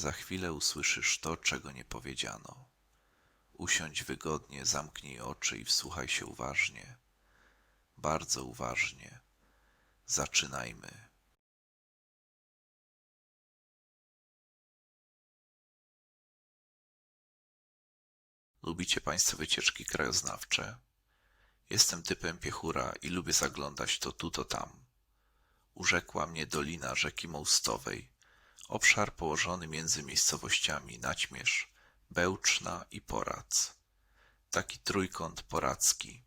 Za chwilę usłyszysz to, czego nie powiedziano. Usiądź wygodnie, zamknij oczy i wsłuchaj się uważnie. Bardzo uważnie. Zaczynajmy. Lubicie Państwo wycieczki krajoznawcze? Jestem typem piechura i lubię zaglądać to tu, to tam. Urzekła mnie dolina rzeki Mostowej, obszar położony między miejscowościami Naćmierz, Bełczna i Porac. Taki trójkąt poracki.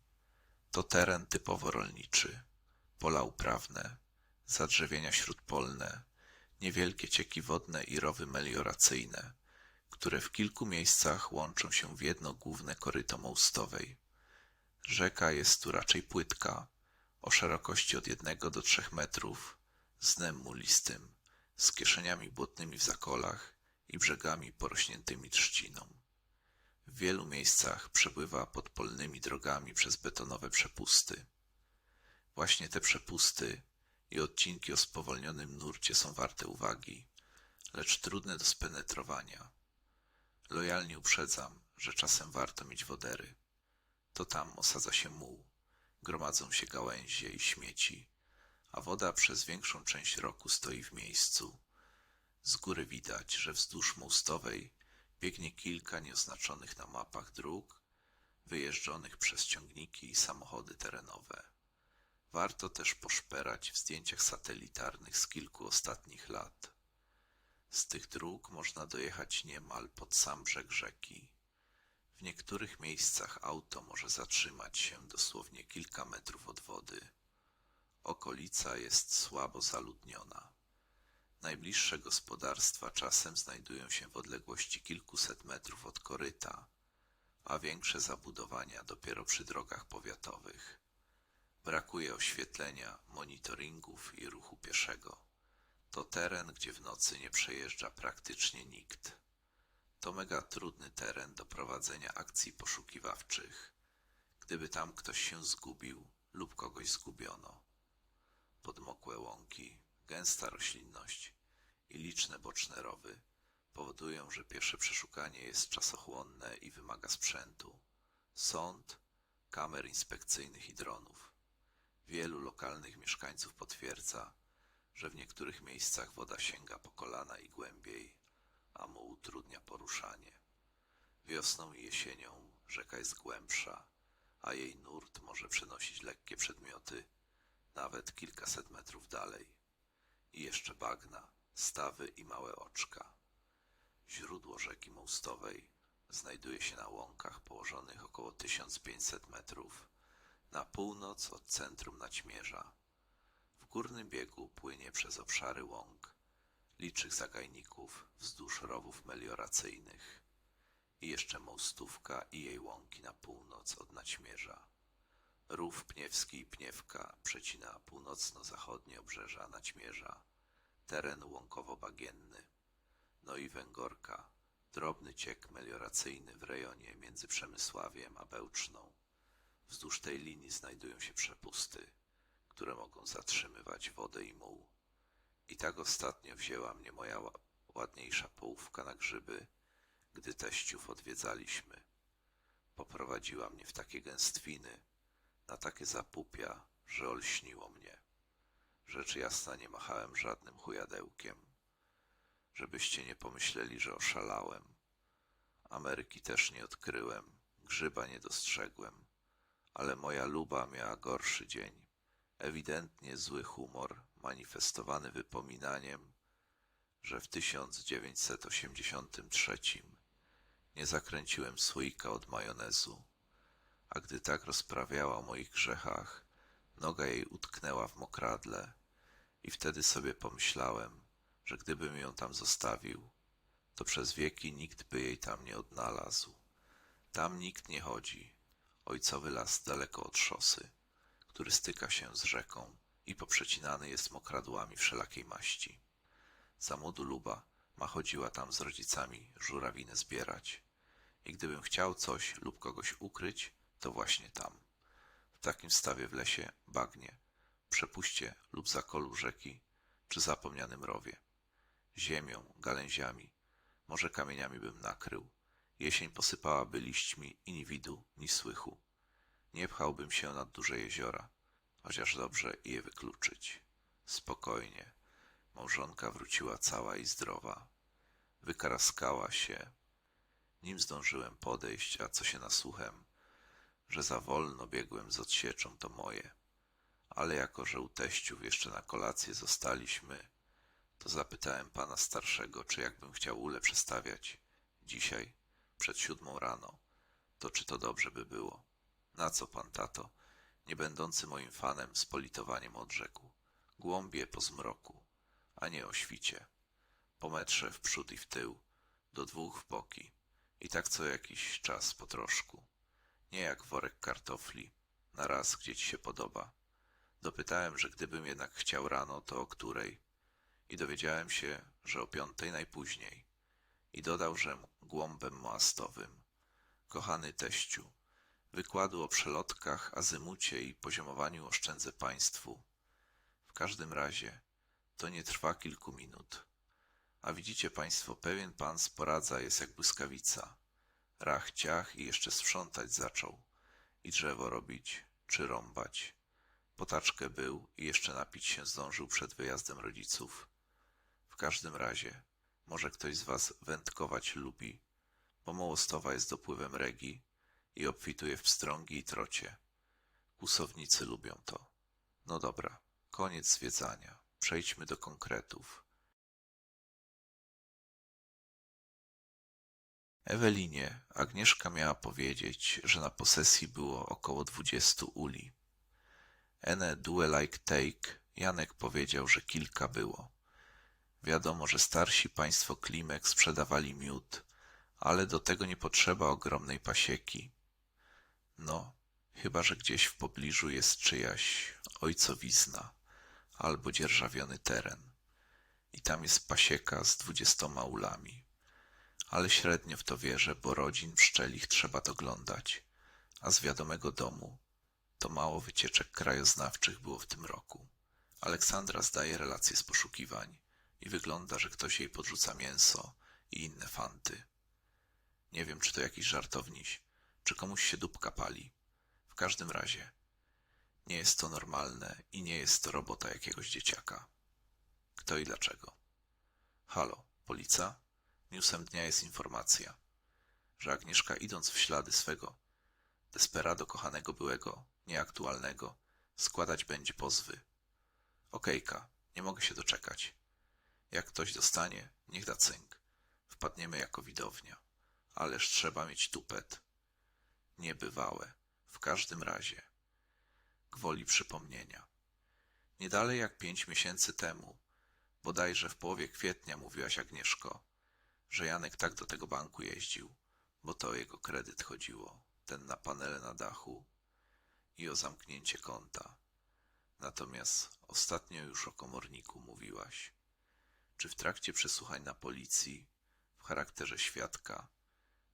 To teren typowo rolniczy. Pola uprawne, zadrzewienia śródpolne, niewielkie cieki wodne i rowy melioracyjne, które w kilku miejscach łączą się w jedno główne koryto mostowej. Rzeka jest tu raczej płytka, o szerokości od jednego do trzech metrów, z dnem mulistym, z kieszeniami błotnymi w zakolach i brzegami porośniętymi trzciną. W wielu miejscach przepływa pod polnymi drogami przez betonowe przepusty. Właśnie te przepusty i odcinki o spowolnionym nurcie są warte uwagi, lecz trudne do spenetrowania. Lojalnie uprzedzam, że czasem warto mieć wodery. To tam osadza się muł, gromadzą się gałęzie i śmieci, a woda przez większą część roku stoi w miejscu. Z góry widać, że wzdłuż mostowej biegnie kilka nieoznaczonych na mapach dróg, wyjeżdżonych przez ciągniki i samochody terenowe. Warto też poszperać w zdjęciach satelitarnych z kilku ostatnich lat. Z tych dróg można dojechać niemal pod sam brzeg rzeki. W niektórych miejscach auto może zatrzymać się dosłownie kilka metrów od wody. Okolica jest słabo zaludniona. Najbliższe gospodarstwa czasem znajdują się w odległości kilkuset metrów od koryta, a większe zabudowania dopiero przy drogach powiatowych. Brakuje oświetlenia, monitoringów i ruchu pieszego. To teren, gdzie w nocy nie przejeżdża praktycznie nikt. To mega trudny teren do prowadzenia akcji poszukiwawczych, gdyby tam ktoś się zgubił lub kogoś zgubiono. Podmokłe łąki, gęsta roślinność i liczne boczne rowy powodują, że piesze przeszukanie jest czasochłonne i wymaga sprzętu, sąd, kamer inspekcyjnych i dronów. Wielu lokalnych mieszkańców potwierdza, że w niektórych miejscach woda sięga po kolana i głębiej, a mu utrudnia poruszanie. Wiosną i jesienią rzeka jest głębsza, a jej nurt może przenosić lekkie przedmioty nawet kilkaset metrów dalej. I jeszcze bagna, stawy i małe oczka. Źródło rzeki Mostowej znajduje się na łąkach położonych około 1500 metrów na północ od centrum Naćmierza. W górnym biegu płynie przez obszary łąk, licznych zagajników wzdłuż rowów melioracyjnych i jeszcze mostówka i jej łąki na północ od Naćmierza. Rów Pniewski i Pniewka przecina północno-zachodnie obrzeża Naćmierza, teren łąkowo-bagienny. No i Węgorka, drobny ciek melioracyjny w rejonie między Przemysławiem a Bełczną. Wzdłuż tej linii znajdują się przepusty, które mogą zatrzymywać wodę i muł. I tak ostatnio wzięła mnie moja ła- ładniejsza połówka na grzyby, gdy teściów odwiedzaliśmy. Poprowadziła mnie w takie gęstwiny, na takie zapupia, że olśniło mnie. Rzecz jasna nie machałem żadnym chujadełkiem. Żebyście nie pomyśleli, że oszalałem. Ameryki też nie odkryłem, grzyba nie dostrzegłem, ale moja luba miała gorszy dzień. Ewidentnie zły humor, manifestowany wypominaniem, że w 1983 nie zakręciłem słoika od majonezu, a gdy tak rozprawiała o moich grzechach, noga jej utknęła w mokradle i wtedy sobie pomyślałem, że gdybym ją tam zostawił, to przez wieki nikt by jej tam nie odnalazł. Tam nikt nie chodzi. Ojcowy las daleko od szosy, który styka się z rzeką i poprzecinany jest mokradłami wszelakiej maści. Za młodu luba ma chodziła tam z rodzicami żurawinę zbierać. I gdybym chciał coś lub kogoś ukryć, to właśnie tam. W takim stawie w lesie, bagnie, przepuście lub zakolu rzeki, czy zapomnianym rowie. Ziemią, gałęziami, Może kamieniami bym nakrył. Jesień posypałaby liśćmi i ni widu, ni słychu. Nie pchałbym się nad duże jeziora, chociaż dobrze je wykluczyć. Spokojnie. Małżonka wróciła cała i zdrowa. Wykaraskała się. Nim zdążyłem podejść, a co się nasłuchem, że za wolno biegłem z odsieczą, to moje. Ale jako, że u teściów jeszcze na kolację zostaliśmy, to zapytałem pana starszego, czy jakbym chciał ule przestawiać dzisiaj, przed siódmą rano, to czy to dobrze by było. Na co pan tato, nie będący moim fanem, z politowaniem odrzekł. Głąbie po zmroku, a nie o świcie. Po metrze w przód i w tył, do dwóch w boki. I tak co jakiś czas po troszku. Nie jak worek kartofli, na raz, gdzie ci się podoba. Dopytałem, że gdybym jednak chciał rano, to o której? I dowiedziałem się, że o piątej najpóźniej. I dodał, że głąbem moastowym. Kochany teściu, wykładu o przelotkach, azymucie i poziomowaniu oszczędzę państwu. W każdym razie to nie trwa kilku minut. A widzicie państwo, pewien pan z poradza jest jak błyskawica. Rach, ciach i jeszcze sprzątać zaczął. I drzewo robić, czy rąbać. Potaczkę był i jeszcze napić się zdążył przed wyjazdem rodziców. W każdym razie, może ktoś z was wędkować lubi, bo Mołostowa jest dopływem regi i obfituje w pstrągi i trocie. Kłusownicy lubią to. No dobra, koniec zwiedzania. Przejdźmy do konkretów. Ewelinie Agnieszka miała powiedzieć, że na posesji było około dwudziestu uli. Ene due like take Janek powiedział, że kilka było. Wiadomo, że starsi państwo Klimek sprzedawali miód, ale do tego nie potrzeba ogromnej pasieki. No, chyba że gdzieś w pobliżu jest czyjaś ojcowizna albo dzierżawiony teren. I tam jest pasieka z dwudziestoma ulami. Ale średnio w to wierzę, bo rodzin pszczelich trzeba doglądać, a z wiadomego domu to mało wycieczek krajoznawczych było w tym roku. Aleksandra zdaje relacje z poszukiwań i wygląda, że ktoś jej podrzuca mięso i inne fanty. Nie wiem, czy to jakiś żartowniś, czy komuś się dupka pali. W każdym razie, nie jest to normalne i nie jest to robota jakiegoś dzieciaka. Kto i dlaczego? Halo, policja? Newsem dnia jest informacja, że Agnieszka idąc w ślady swego desperado kochanego byłego, nieaktualnego, składać będzie pozwy. Okejka, nie mogę się doczekać. Jak ktoś dostanie, niech da cynk. Wpadniemy jako widownia. Ależ trzeba mieć tupet. Niebywałe. W każdym razie. Gwoli przypomnienia. Nie dalej jak pięć miesięcy temu, bodajże w połowie kwietnia mówiłaś Agnieszko, że Janek tak do tego banku jeździł, bo to o jego kredyt chodziło, ten na panele na dachu i o zamknięcie konta. Natomiast ostatnio już o komorniku mówiłaś. Czy w trakcie przesłuchań na policji, w charakterze świadka,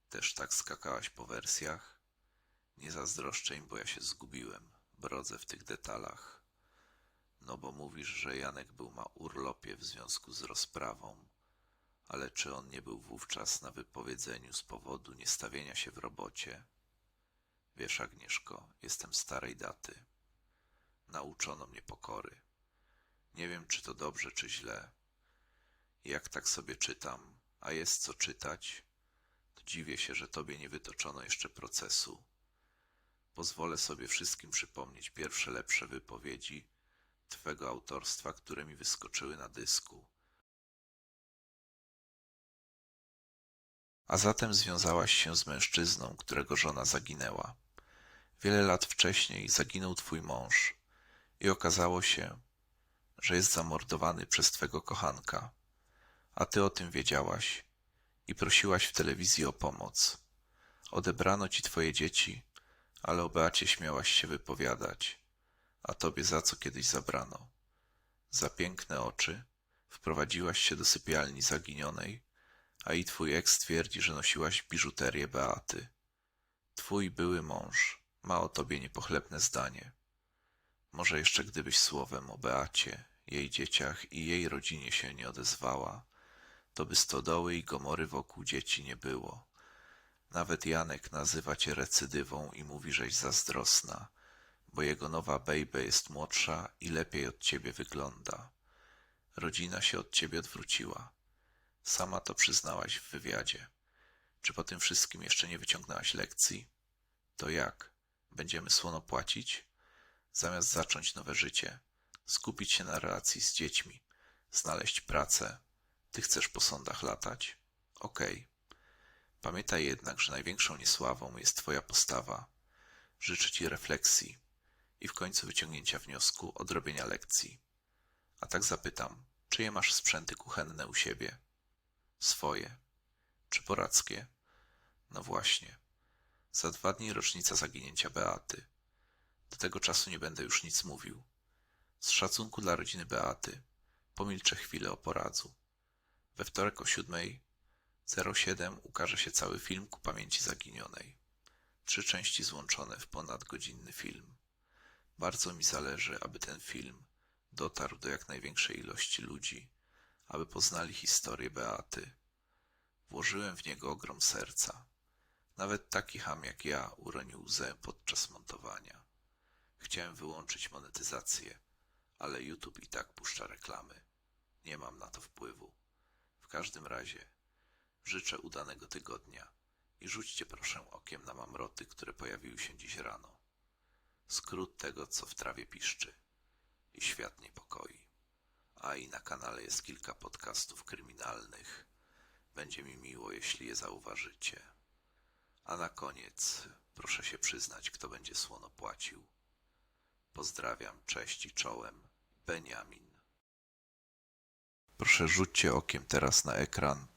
też tak skakałaś po wersjach? Nie zazdroszczę im, bo ja się zgubiłem, brodzę w tych detalach. No bo mówisz, że Janek był na urlopie w związku z rozprawą, ale czy on nie był wówczas na wypowiedzeniu z powodu niestawienia się w robocie? Wiesz, Agnieszko, jestem starej daty. Nauczono mnie pokory. Nie wiem, czy to dobrze, czy źle. Jak tak sobie czytam, a jest co czytać, to dziwię się, że tobie nie wytoczono jeszcze procesu. Pozwolę sobie wszystkim przypomnieć pierwsze lepsze wypowiedzi twego autorstwa, które mi wyskoczyły na dysku. A zatem związałaś się z mężczyzną, którego żona zaginęła. Wiele lat wcześniej zaginął twój mąż i okazało się, że jest zamordowany przez twego kochanka, a ty o tym wiedziałaś i prosiłaś w telewizji o pomoc. Odebrano ci twoje dzieci, ale o Beacie śmiałaś się wypowiadać, a tobie za co kiedyś zabrano. Za piękne oczy wprowadziłaś się do sypialni zaginionej, a i twój eks twierdzi, że nosiłaś biżuterię Beaty. Twój były mąż ma o tobie niepochlebne zdanie. Może jeszcze gdybyś słowem o Beacie, jej dzieciach i jej rodzinie się nie odezwała, to by stodoły i gomory wokół dzieci nie było. Nawet Janek nazywa cię recydywą i mówi, żeś zazdrosna, bo jego nowa baby jest młodsza i lepiej od ciebie wygląda. Rodzina się od ciebie odwróciła. Sama to przyznałaś w wywiadzie. Czy po tym wszystkim jeszcze nie wyciągnęłaś lekcji? To jak? Będziemy słono płacić? Zamiast zacząć nowe życie, skupić się na relacji z dziećmi, znaleźć pracę. Ty chcesz po sądach latać? Okej. Pamiętaj jednak, że największą niesławą jest twoja postawa. Życzę ci refleksji i w końcu wyciągnięcia wniosku odrobienia lekcji. A tak zapytam, czyje masz sprzęty kuchenne u siebie? Swoje. Czy poradzkie? No właśnie. Za dwa dni rocznica zaginięcia Beaty. Do tego czasu nie będę już nic mówił. Z szacunku dla rodziny Beaty pomilczę chwilę o poradzu. We wtorek o 7.07 ukaże się cały film ku pamięci zaginionej. Trzy części złączone w ponadgodzinny film. Bardzo mi zależy, aby ten film dotarł do jak największej ilości ludzi, aby poznali historię Beaty. Włożyłem w niego ogrom serca. Nawet taki ham jak ja uronił łzę podczas montowania. Chciałem wyłączyć monetyzację, ale YouTube i tak puszcza reklamy. Nie mam na to wpływu. W każdym razie życzę udanego tygodnia i rzućcie proszę okiem na mamroty, które pojawiły się dziś rano. Skrót tego, co w trawie piszczy i świat niepokoi. A i na kanale jest kilka podcastów kryminalnych. Będzie mi miło, jeśli je zauważycie. A na koniec proszę się przyznać, kto będzie słono płacił. Pozdrawiam, cześć i czołem. Beniamin. Proszę rzućcie okiem teraz na ekran